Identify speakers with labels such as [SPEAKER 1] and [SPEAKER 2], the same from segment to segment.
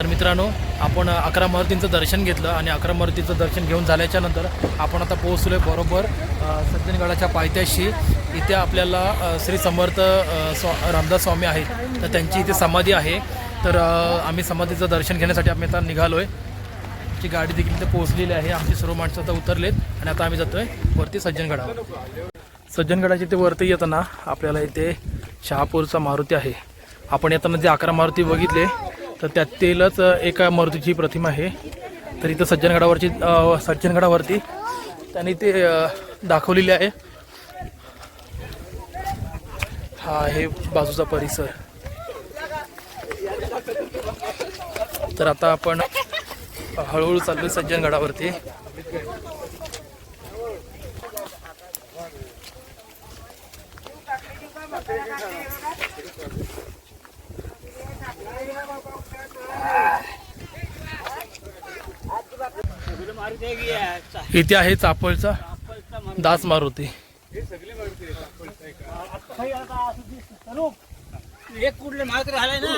[SPEAKER 1] तर मित्रांनो आपण अकरा मारुतींचं दर्शन घेतलं आणि अकरा मारुतीचं दर्शन घेऊन झाल्याच्यानंतर आपण आता पोहोचलो आहे बरोबर सज्जनगडाच्या पायथ्याशी. इथे आपल्याला श्री समर्थ स्वा रामदास स्वामी आहेत. तर त्यांची इथे समाधी आहे. तर आम्ही समाधीचं दर्शन घेण्यासाठी आम्ही आता निघालो आहे आमची गाडी देखील इथे पोहोचलेली आहे. आमची सर्व माणसं आता उतरलेत आणि आता आम्ही जातोय वरती सज्जनगडावर. सज्जनगडाच्या इथे वरती येताना आपल्याला इथे शहापूरचा मारुती आहे. आपण येताना जे अकरा मारुती बघितले तर त्यातीलच एका मारुतीची प्रतिमा आहे. तर इथं सज्जनगडावरची सज्जनगडावरती त्यांनी ते दाखवलेले दाखवलेली आहे. हा आहे बाजूचा परिसर. तर आता आपण हळूहळू चाललो सज्जनगडावरती. इथे आहे चापळचा दास मारुती.
[SPEAKER 2] एक कुठले मात्र झालाय ना.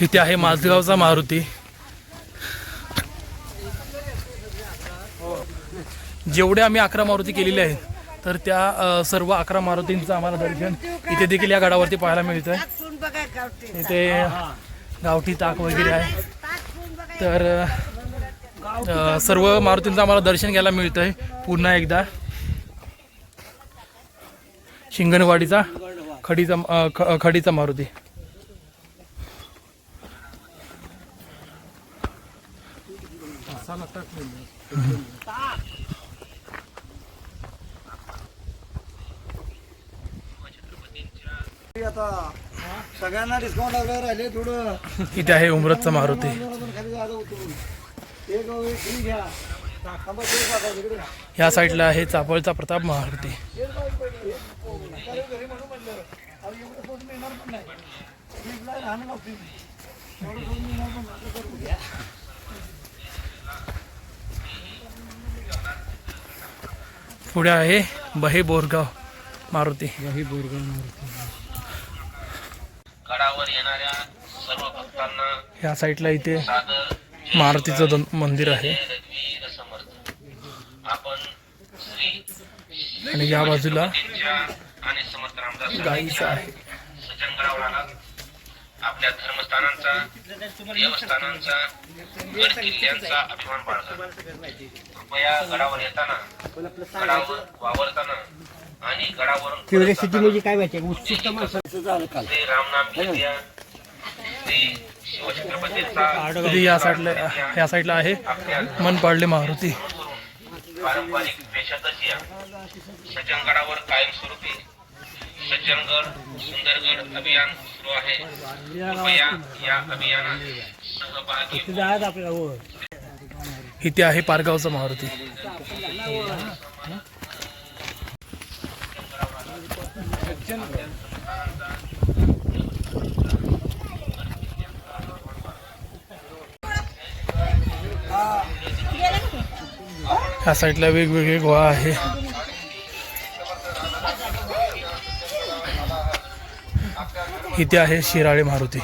[SPEAKER 1] इथे आहे माझगावचा मारुती. जेवढे आम्ही अकरा मारुती केलेले आहेत तर त्या सर्व अकरा मारुतींचं आम्हाला दर्शन इथे देखील या गडावरती पाहायला मिळतं इथे गावठी ताक वगैरे आहे. तर सर्व मारुतींचं आम्हाला दर्शन घ्यायला मिळतंय पुन्हा एकदा. शिंगणवाडीचा खडीचा ख- खडीचा मारुती.
[SPEAKER 2] आता सगळ्यांना डिस्काउंट लागलं राहिले थोडं
[SPEAKER 1] इथे आहे उमरतचा मारुती. ह्या साईडला आहे चापळचा प्रताप मारुती
[SPEAKER 2] घरी म्हणून म्हणलं अहो, एवढं सोडून येणार पण नाही फ्रीजला लहान लागतील. एवढं सोडून येणार पण नाही. असं करू द्या.
[SPEAKER 1] पुढे आहे बहे बोरगाव मारुती
[SPEAKER 3] गडावर येणाऱ्या सर्व भक्तांना
[SPEAKER 1] ह्या साईडला इथे मारुतीचं मंदिर आहे.
[SPEAKER 3] आपण
[SPEAKER 1] आणि या बाजूला गाईचं आहे.
[SPEAKER 3] आपल्या धर्मस्थानांचा देवस्थानांचा गड किल्ल्यांचा अभिमान बाळगा. कृपया गडावर येताना गडावर वावरताना आणि गडावरून परत जाताना श्री रामनाम घेऊया श्री शिवछत्रपतींचा
[SPEAKER 1] इथे या साईडला ह्या साईडला आहे मन पाडले मारुती.
[SPEAKER 3] पारंपरिक वेशातच या. सज्जनगडावर कायमस्वरूपी सज्जनगड सुंदरगड अभियान सुरू आहे. कृपया या अभियानात सहभागी.
[SPEAKER 1] इथे आहे पारगावचा मारुती. ह्या साईडला वेगवेगळे गोळा आहे. इथे आहे शिराळे मारुती.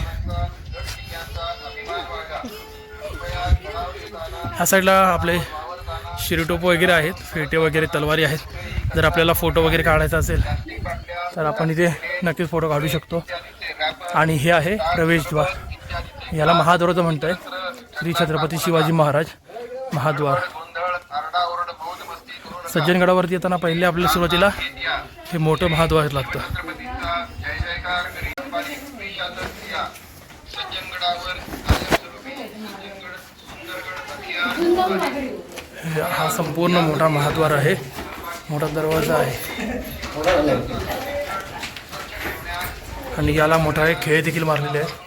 [SPEAKER 1] ह्या साईडला आपले शिरटोप वगैरे आहेत फेटे वगैरे तलवारी आहेत. जर आपल्याला फोटो वगैरे काढायचा असेल तर आपण इथे नक्कीच फोटो काढू शकतो. आणि हे आहे प्रवेशद्वार याला महाद्वाराचं आहे श्री छत्रपती शिवाजी महाराज महाद्वार. सज्जनगडावरती येताना पहिले आपल्याला सुरुवातीला हे मोठं महाद्वार लागतं. हे- हा संपूर्ण मोठा महाद्वार आहे. मोठा दरवाजा आहे. आणि याला मोठा एक खेळ देखील मारलेले आहे.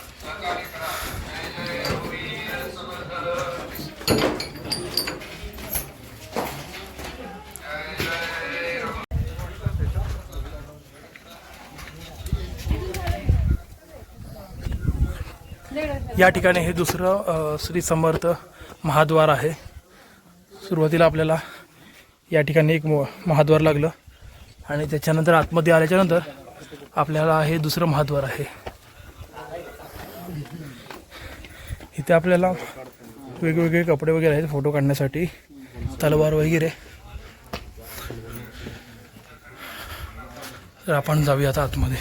[SPEAKER 1] या ठिकाणी हे दुसरं श्री समर्थ महाद्वार आहे. सुरुवातीला आपल्याला या ठिकाणी एक महाद्वार लागलं आणि त्याच्यानंतर आतमध्ये आल्याच्यानंतर आपल्याला हे दुसरं महाद्वार आहे. इथे आपल्याला वेगवेगळे कपडे वगैरे आहेत फोटो काढण्यासाठी तलवार वगैरे. तर आपण जाऊया आता आतमध्ये.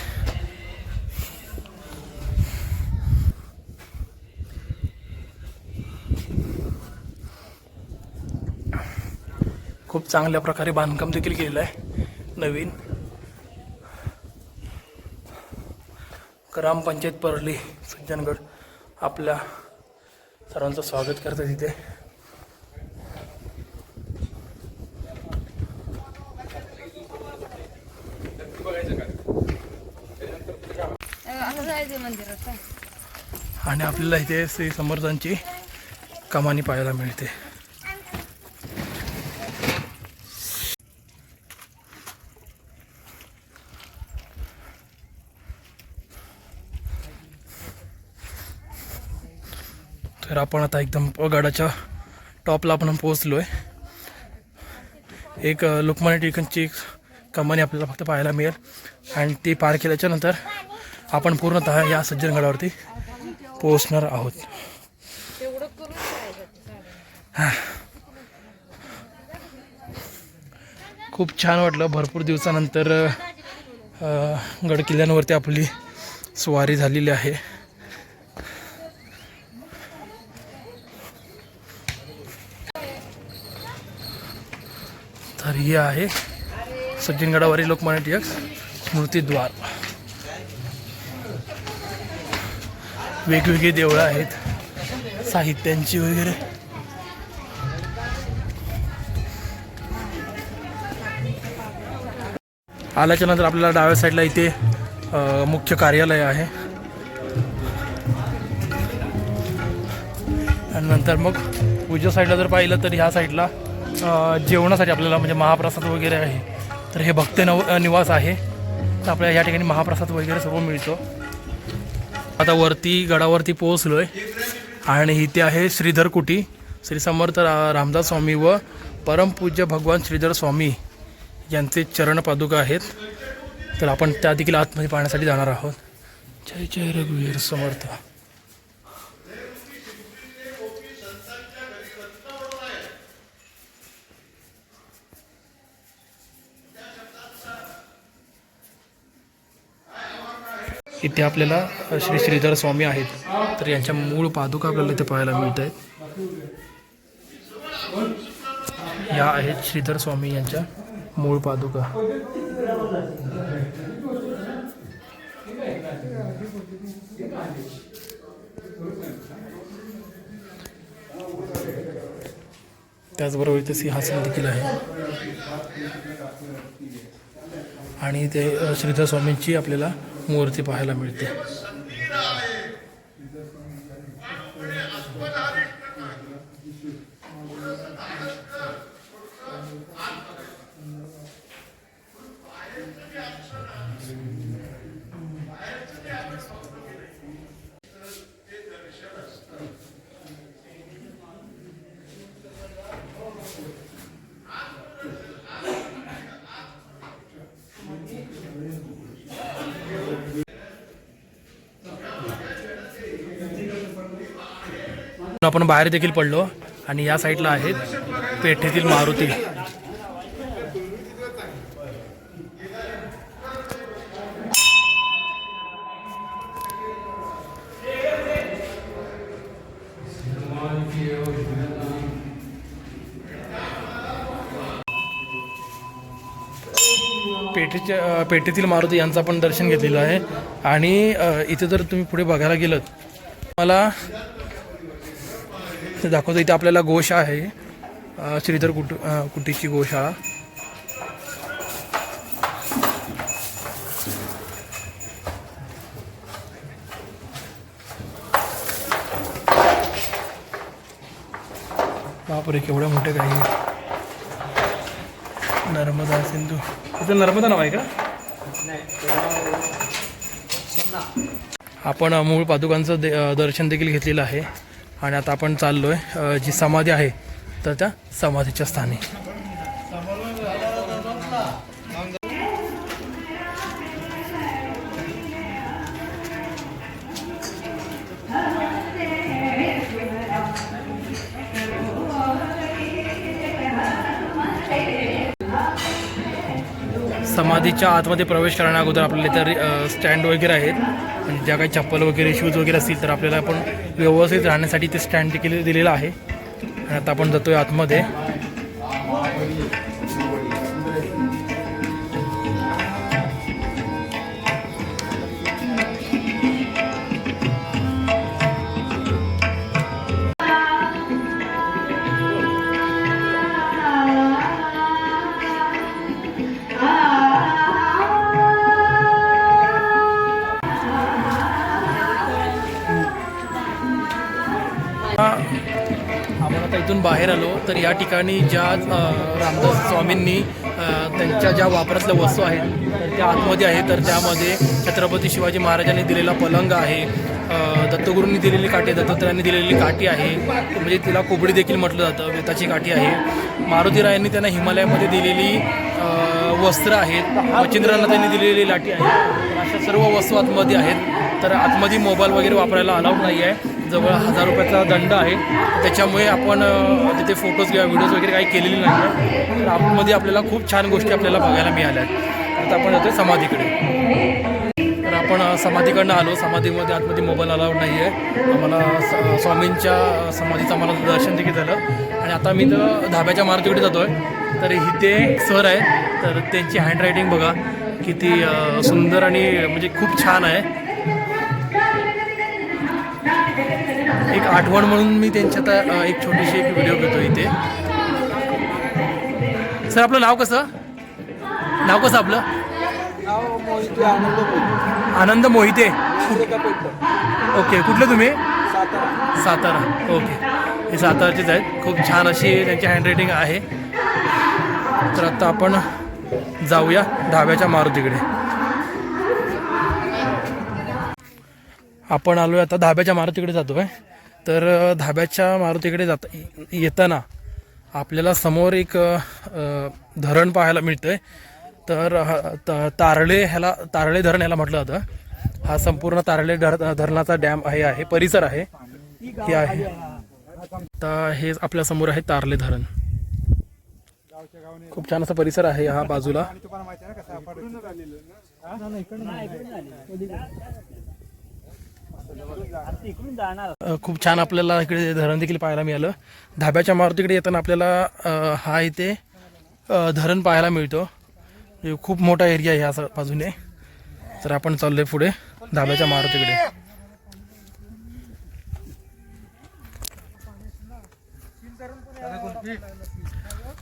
[SPEAKER 1] खूप चांगल्या प्रकारे बांधकाम देखील केलेलं आहे नवीन. ग्रामपंचायत परली सज्जनगड. आपल्या सर्वांचं स्वागत करतात तिथे आणि आपल्याला इथे श्री समर्थांची कमानी पाहायला मिळते. तर आपण आता एकदम गडाच्या टॉपला आपण पोहोचलो आहे एक लोकमान्य टिळकांची एक कमानी आपल्याला फक्त पाहायला मिळेल. आणि ती पार केल्याच्यानंतर आपण पूर्णतः या सज्जनगडावरती पोहोचणार आहोत. खूप छान वाटलं भरपूर दिवसानंतर गडकिल्ल्यांवरती गड किल्ल्यांवरती आपली स्वारी झालेली आहे. तर हे आहे सज्जनगडावरील लोकमान्य टिळक स्मृतिद्वार वेगवेगळी देवळं आहेत साहित्यांची वगैरे. आल्याच्यानंतर आपल्याला डाव्या साईडला इथे मुख्य कार्यालय आहे. आणि नंतर मग उजव्या साईडला जर पाहिलं तर ह्या साईडला जेवणासाठी आपल्याला म्हणजे महाप्रसाद वगैरे आहे. तर हे भक्त नव निवास आहे. तर आपल्याला या ठिकाणी महाप्रसाद वगैरे सर्व मिळतो. आता वरती गडावरती पोहोचलो आहे आणि इथे आहे श्रीधर कुटी. श्री समर्थ रा रामदास स्वामी व परमपूज्य भगवान श्रीधर स्वामी यांचे चरण पादुका आहेत. तर आपण त्या देखील आतमध्ये पाहण्यासाठी जाणार आहोत. जय जय रघुवीर समर्थ. इथे आपल्याला श्री श्रीधर स्वामी आहेत. तर यांच्या मूळ पादुका आपल्याला इथे पाहायला मिळत आहेत या आहेत श्रीधर स्वामी यांच्या मूळ पादुका. त्याचबरोबर इथे सिंहासन देखील आहे. आणि ते श्रीधर स्वामींची आपल्याला मूर्ती पाहायला मिळते. आपण बाहेर देखील पडलो आणि या साईडला आहेत पेठेतील मारुती. पेठेच्या पेठेतील मारुती यांचं आपण दर्शन घेतलेलं आहे. आणि इथे जर तुम्ही पुढे बघायला गेलं मला ते दाखवतो इथे आपल्याला गोशा आहे. श्रीधर कुट कुटीची गोशाळा. बापरे केवढ्या मोठ्या काही. नर्मदा सिंधू. इथं नर्मदा नाव आहे का? आपण मूळ पादुकांचं दे दर्शन देखील घेतलेलं आहे. आणि आता आपण चाललोय जी समाधी आहे तर त्या समाधीच्या स्थानी. समाधीच्या आतमध्ये प्रवेश करण्या अगोदर आपल्या इतर स्टँड वगैरे आहेत. म्हणजे ज्या काही चप्पल वगैरे शूज वगैरे असतील तर आपल्याला आपण व्यवस्थित राहण्यासाठी ते स्टँड देखील दिलेलं आहे. आणि आता आपण जातोय आतमध्ये. बाहेर आलो तर या ठिकाणी ज्या रामदास स्वामींनी त्यांच्या ज्या वापरातल्या वस्तू आहेत तर त्या आतमध्ये आहे तर त्यामध्ये छत्रपती शिवाजी महाराजांनी दिलेला पलंग आहे दत्तगुरूंनी दिलेली काठी दत्तात्रयांनी दिलेली काठी आहे म्हणजे तिला कोबडी देखील म्हटलं जातं वेताची काठी आहे. मारुतीरायांनी त्यांना हिमालयामध्ये दिलेली वस्त्र आहेत मच्छिंद्रांना त्यांनी दिलेली लाठी आहे. अशा सर्व वस्तू आतमध्ये आहेत तर आतमध्ये मोबाईल वगैरे वापरायला अलाउड नाही आहे जवळ हजार रुपयाचा दंड आहे. त्याच्यामुळे आपण तिथे फोटोज किंवा व्हिडिओज वगैरे काही केलेले नाही आहे. तर आतमध्ये आपल्याला खूप छान गोष्टी आपल्याला बघायला मिळाल्या आहेत. आता आपण येतोय समाधीकडे. तर आपण समाधीकडनं आलो. समाधीमध्ये आतमध्ये मोबाईल अलाउड नाही आहे. आम्हाला स्वामींच्या समाधीचं आम्हाला दर्शन देखील झालं. आणि आता मी तर धाब्याच्या मारुतीकडे जातो आहे तर इथे सर आहेत. तर त्यांची हँडरायटिंग बघा. किती सुंदर आणि म्हणजे खूप छान आहे. आठवण म्हणून मी त्यांच्या आता एक छोटीशी एक व्हिडिओ घेतो इथे. सर आपलं नाव कसं? नाव कसं आपलं?
[SPEAKER 2] आनंद मोहिते.
[SPEAKER 1] ओके कुठले तुम्ही?
[SPEAKER 2] सातारा.
[SPEAKER 1] ओके. हे साताराचेच आहेत. खूप छान अशी त्यांची हँडरायटिंग आहे. तर आता आपण जाऊया धाब्याच्या मारुतीकडे. आपण आलो आता धाब्याच्या मारुतीकडे जातो आहे तर धाब्याच्या मारुतीकडे जाता येताना आपल्याला समोर एक धरण पाहायला मिळतंय. तर ह- त- तारळे ह्याला तारळे धरण ह्याला म्हटलं जातं. हा संपूर्ण तारळे धर धरणाचा डॅम आहे आहे परिसर आहे. हे आहे. तर हे आपल्यासमोर आहे तारले धरण. खूप छान असा परिसर आहे हा बाजूला. खूप छान आपल्याला इकडे धरण देखील पाहायला मिळालं. धाब्याच्या मारुतीकडे येताना आपल्याला हा इथे धरण पाहायला मिळतो. म्हणजे खूप मोठा एरिया आहे ह्या बाजूने. तर आपण चाललोय पुढे धाब्याच्या मारुतीकडे.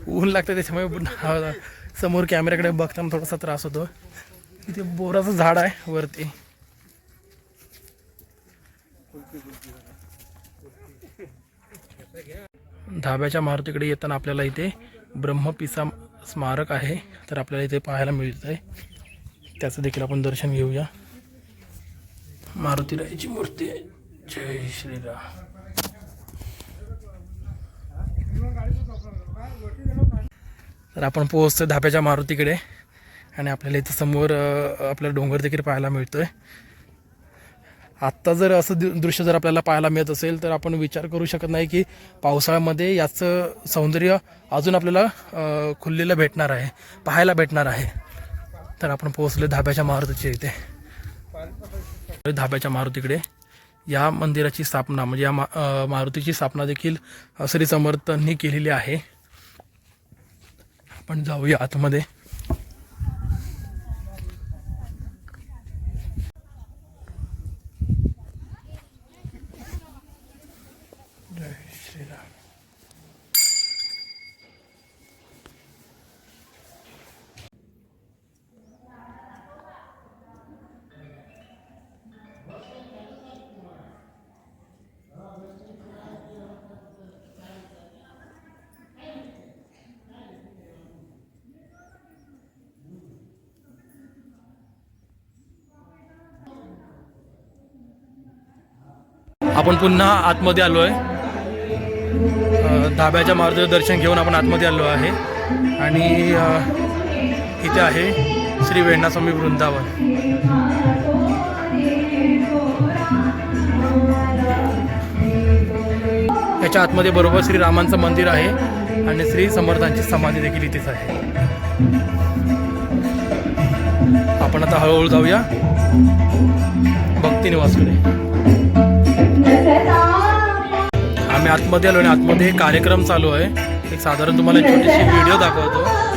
[SPEAKER 1] ऊन लागतं त्याच्यामुळे हा समोर कॅमेऱ्याकडे बघताना थोडासा त्रास होतो. इथे बोराचं झाड आहे वरती. धाब्याच्या मारुतीकडे येताना आपल्याला इथे ब्रह्मपिसा स्मारक आहे. तर आपल्याला इथे पाहायला मिळत आहे त्याचं देखील आपण दर्शन घेऊया. मारुतीरायाची मूर्ती आहे. जय श्रीराम. तर आपण पोहोचतो धाब्याच्या मारुतीकडे. आणि आपल्याला इथं समोर अ, आपल्याला डोंगर देखील पाहायला मिळतोय. आत्ता जर असं दृ- दृश्य जर आपल्याला पाहायला मिळत असेल तर आपण विचार करू शकत नाही की पावसाळ्यामध्ये याचं सौंदर्य अजून आपल्याला खुललेलं भेटणार आहे पाहायला भेटणार आहे. तर आपण पोहोचले धाब्याच्या मारुतीच्या इथे. धाब्याच्या मारुतीकडे या मंदिराची स्थापना म्हणजे या मा मारुतीची स्थापना देखील श्री समर्थांनी केलेली आहे. आपण जाऊया आतमध्ये जय श्रीराम आपण पुन्हा आतमध्ये आलो आहे. धाब्याच्या मारुतीचं दर्शन घेऊन आपण आतमध्ये आलो आहे. आणि इथे आहे श्री वेण्णास्वामी वृंदावन. याच्या आतमध्ये बरोबर श्री रामांचं मंदिर आहे आणि श्री समर्थांची समाधी देखील इथेच आहे.
[SPEAKER 4] आपण आता हळूहळू जाऊया. भक्ती निवासकडे आम्ही आतमध्ये आलो आणि आतमध्ये कार्यक्रम चालू आहे. एक साधारण तुम्हाला एक छोटीशी व्हिडिओ दाखवतो.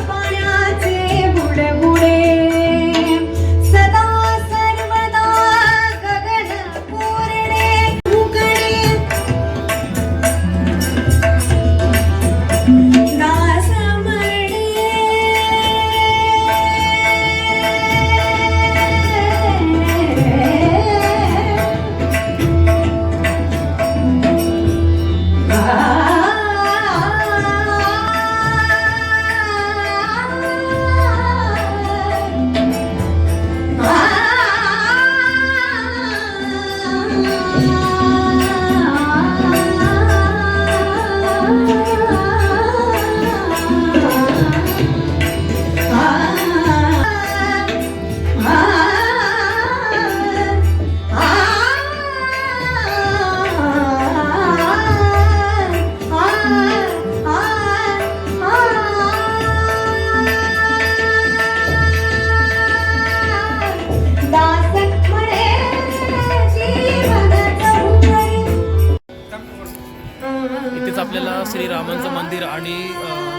[SPEAKER 4] रामांचं मंदिर आणि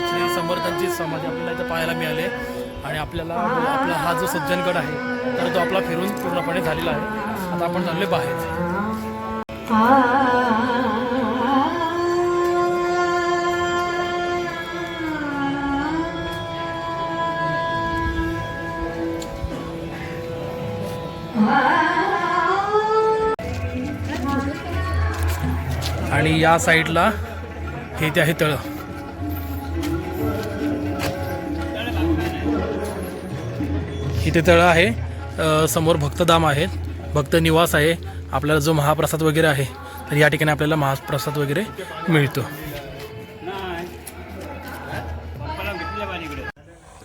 [SPEAKER 4] श्री समर्थांची समाधी आपल्याला इथं पाहायला मिळाले. आणि आपल्याला आपला हा जो सज्जनगड आहे तर तो आपला फिरून पूर्णपणे झालेला आहे. आता आपण चालले बाहेर. आणि या साईडला हे ते आहे तळं. इथे तळं आहे. समोर भक्तधाम आहेत. भक्त निवास आहे. आपल्याला जो महाप्रसाद वगैरे आहे तर या ठिकाणी आपल्याला महाप्रसाद वगैरे मिळतो.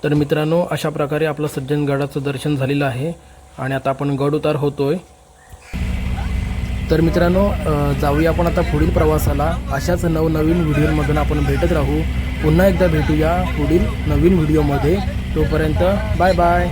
[SPEAKER 4] तर मित्रांनो अशा प्रकारे आपलं सज्जनगडाचं दर्शन झालेलं आहे. आणि आता आपण गड उतार होतोय. तर मित्रांनो जाऊया आपण आता पुढील प्रवासाला. अशाच नवनवीन व्हिडिओमधून आपण भेटत राहू. पुन्हा एकदा भेटूया पुढील नवीन व्हिडिओमध्ये. तोपर्यंत बाय बाय.